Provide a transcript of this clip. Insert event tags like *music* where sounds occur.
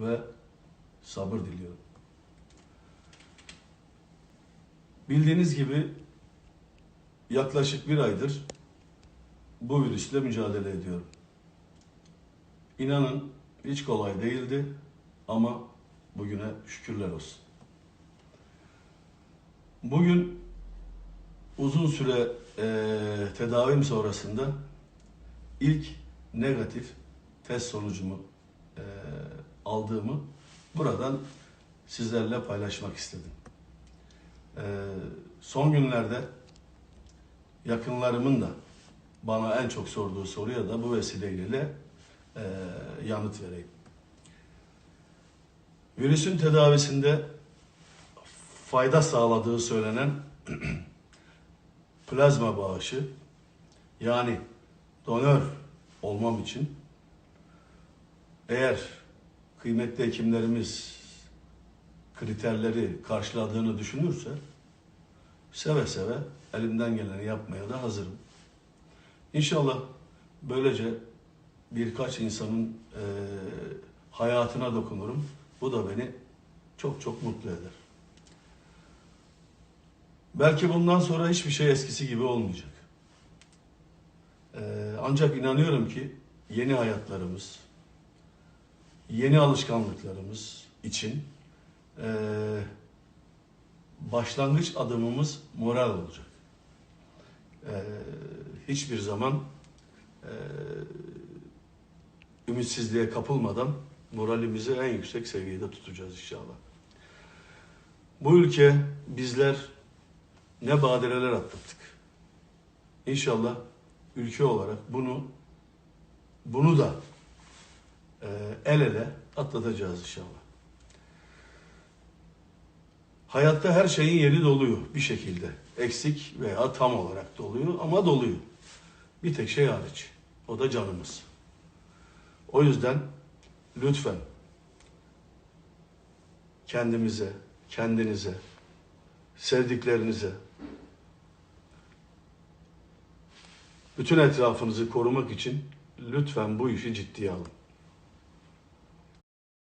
ve sabır diliyorum. Bildiğiniz gibi yaklaşık bir aydır bu virüsle mücadele ediyorum. İnanın hiç kolay değildi ama bugüne şükürler olsun. Bugün uzun süre eee tedavim sonrasında ilk negatif test sonucumu eee, aldığımı buradan sizlerle paylaşmak istedim. Eee, son günlerde yakınlarımın da bana en çok sorduğu soruya da bu vesileyle eee, yanıt vereyim. Virüsün tedavisinde fayda sağladığı söylenen *clears throat* plazma bağışı yani donör olmam için eğer kıymetli hekimlerimiz kriterleri karşıladığını düşünürse seve seve elimden geleni yapmaya da hazırım. İnşallah böylece birkaç insanın eee, hayatına dokunurum. Bu da beni çok çok mutlu eder. Belki bundan sonra hiçbir şey eskisi gibi olmayacak. Ee, ancak inanıyorum ki yeni hayatlarımız, yeni alışkanlıklarımız için ee, başlangıç adımımız moral olacak. Ee, hiçbir zaman ee, ümitsizliğe kapılmadan moralimizi en yüksek seviyede tutacağız inşallah. Bu ülke bizler ne badireler atlattık. İnşallah ülke olarak bunu bunu da e, el ele atlatacağız inşallah. Hayatta her şeyin yeri doluyor bir şekilde. Eksik veya tam olarak doluyor ama doluyor. Bir tek şey hariç. O da canımız. O yüzden lütfen kendimize, kendinize, sevdiklerinize, bütün etrafınızı korumak için lütfen bu işi ciddiye alın.